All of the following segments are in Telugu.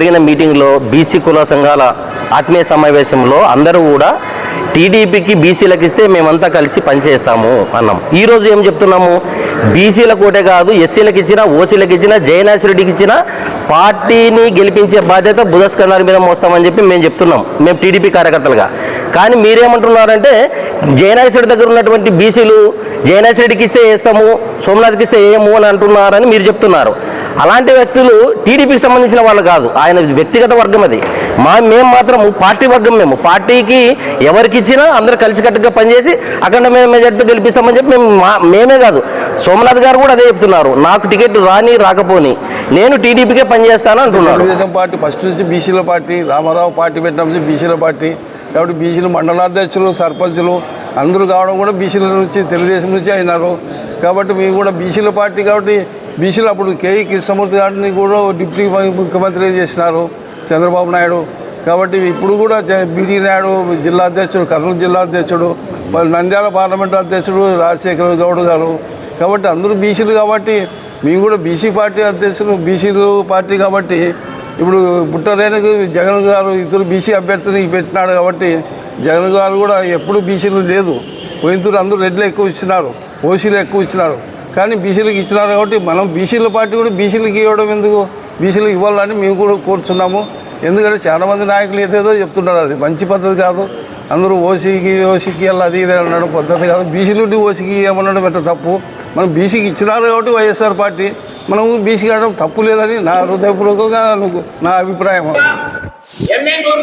జరిగిన మీటింగ్లో బీసీ కుల సంఘాల ఆత్మీయ సమావేశంలో అందరూ కూడా టీడీపీకి బీసీలకు ఇస్తే మేమంతా కలిసి పనిచేస్తాము అన్నాం. ఈరోజు ఏం చెప్తున్నాము? బీసీలకు కోటే కాదు ఎస్సీలకు ఇచ్చిన ఓసీలకు ఇచ్చిన జయనాథరెడ్డికి ఇచ్చిన పార్టీని గెలిపించే బాధ్యత బుధస్కంధాల మీద మోస్తామని చెప్పి మేము చెప్తున్నాం. మేము టీడీపీ కార్యకర్తలుగా. కానీ మీరేమంటున్నారంటే జయనాథరెడ్డి దగ్గర ఉన్నటువంటి బీసీలు జయనాథరెడ్డికి ఇస్తే వేస్తాము సోమనాథ్కి ఇస్తే ఏమో అని అంటున్నారని మీరు చెప్తున్నారు. అలాంటి వ్యక్తులు టీడీపీకి సంబంధించిన వాళ్ళు కాదు. ఆయన వ్యక్తిగత వర్గం అది. మా మేము మాత్రం పార్టీ వర్గం మేము. పార్టీకి ఎవరికి ఇచ్చినా అందరూ కలిసికట్టుగా పనిచేసి అక్కడ మేము మెజార్టీతో గెలిపిస్తామని చెప్పి మేము మా- మేమే కాదు. సోమనాథ్ గారు కూడా అదే చెప్తున్నారు. నాకు టికెట్ రాని రాకపోని. నేను టీడీపీకే పనిచేస్తాను అంటున్నాను తెలుగుదేశం పార్టీ ఫస్ట్ నుంచి బీసీల పార్టీ రామారావు పార్టీ పెట్టడం నుంచి బీసీల పార్టీ. కాబట్టి బీసీలు మండలాధ్యక్షులు సర్పంచులు అందరూ కావడం కూడా బీసీల నుంచి తెలుగుదేశం నుంచి అయినారు. కాబట్టి మేము కూడా బీసీల పార్టీ కాబట్టి బీసీలు అప్పుడు కేఈ కృష్ణమూర్తి గారిని కూడా డిప్యూటీ ముఖ్యమంత్రి చేసినారు చంద్రబాబు నాయుడు. కాబట్టి ఇప్పుడు కూడా జ- బీడీ నాయుడు జిల్లా అధ్యక్షుడు కర్నూలు జిల్లా అధ్యక్షుడు మరి నంద్యాల పార్లమెంటు అధ్యక్షుడు రాజశేఖర గౌడ్ గారు. కాబట్టి అందరూ బీసీలు కాబట్టి మేము కూడా బీసీ పార్టీ అధ్యక్షులు బీసీలు పార్టీ కాబట్టి ఇప్పుడు బుట్టరేణుకు జగన్ గారు ఇద్దరు బీసీ అభ్యర్థిని పెట్టినాడు కాబట్టి జగన్ గారు కూడా ఎప్పుడు బీసీలు లేదు. పోయినతూరు అందరూ రెడ్లు ఎక్కువ ఇచ్చినారు. ఓసీలు ఎక్కువ ఇచ్చినారు. కానీ బీసీలకు ఇచ్చినారు కాబట్టి మనం బీసీల పార్టీ కూడా బీసీలకు ఇవ్వడం ఎందుకు? బీసీలకు ఇవ్వాలని మేము కూడా కోరుచున్నాము. ఎందుకంటే చాలామంది నాయకులు ఏదేదో చెప్తున్నారు అది మంచి పద్ధతి కాదు. అందరూ ఓసీకి ఓసీకి వెళ్ళి అది ఇది అనడం పద్ధతి కాదు. బీసీ నుండి ఓసీకి ఏమనడం పెట్ట తప్పు. మనం బీసీకి ఇచ్చినారు కాబట్టి వైఎస్ఆర్ పార్టీ. మనం బీసీకి అనడం తప్పు లేదని నా హృదయపూర్వకంగా నా అభిప్రాయం.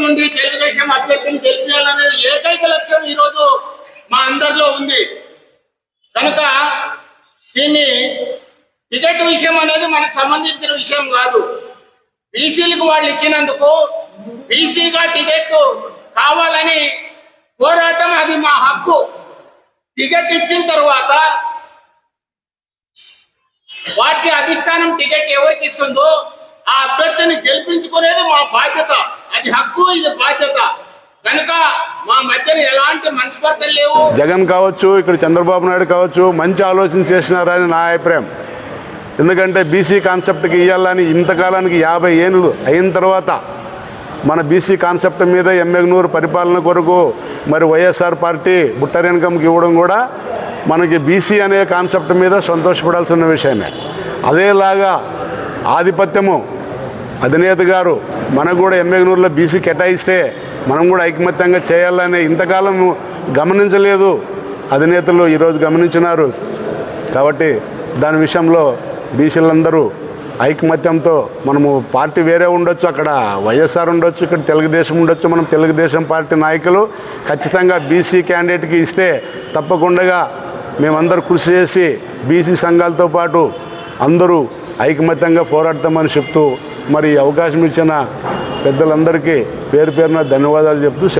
నుండి తెలుగుదేశం అభ్యర్థిని ఏకైక లక్ష్యం ఈరోజు మా అందరిలో ఉంది. కనుక దీన్ని టికెట్ విషయం అనేది మనకు సంబంధించిన విషయం కాదు. బీసీలకు వాళ్ళు ఇచ్చినందుకు బీసీగా టికెట్ కావాలని పోరాటం అది మా హక్కు. టికెట్ ఇచ్చిన తర్వాత పార్టీ అధిష్టానం టికెట్ ఎవరికి ఇస్తుందో ఆ అభ్యర్థిని గెలిపించుకునేది మా బాధ్యత. అది హక్కు ఇది బాధ్యత. కనుక మా మధ్యన ఎలాంటి మనస్పర్ధలు లేవు. జగన్ కావచ్చు ఇక్కడ చంద్రబాబు నాయుడు కావచ్చు మంచి ఆలోచన చేసినారని నా అభిప్రాయం. ఎందుకంటే బీసీ కాన్సెప్ట్కి ఇవ్వాలని ఇంతకాలానికి యాభై ఏళ్ళు అయిన తర్వాత మన బీసీ కాన్సెప్ట్ మీద ఎమ్మెగ్నూరు పరిపాలన కొరకు మరి వైఎస్ఆర్ పార్టీ బుట్టరేణకంకి ఇవ్వడం కూడా మనకి బీసీ అనే కాన్సెప్ట్ మీద సంతోషపడాల్సిన విషయమే. అదేలాగా ఆధిపత్యము అధినేత గారు మనకు కూడా ఎమ్మెగ్నూరులో బీసీ కేటాయిస్తే మనం కూడా ఐకమత్యంగా చేయాలని ఇంతకాలం గమనించలేదు. అధినేతలు ఈరోజు గమనించినారు. కాబట్టి దాని విషయంలో బీసీలందరూ ఐకమత్యంతో మనము పార్టీ వేరే ఉండొచ్చు అక్కడ వైఎస్ఆర్ ఉండొచ్చు ఇక్కడ తెలుగుదేశం ఉండొచ్చు మనం తెలుగుదేశం పార్టీ నాయకులు ఖచ్చితంగా బీసీ క్యాండిడేట్కి ఇస్తే తప్పకుండా మేమందరూ కృషి చేసి బీసీ సంఘాలతో పాటు అందరూ ఐకమత్యంగా పోరాడతామని చెప్తూ మరి అవకాశం ఇచ్చిన పెద్దలందరికీ పేరు పేరున ధన్యవాదాలు చెప్తూ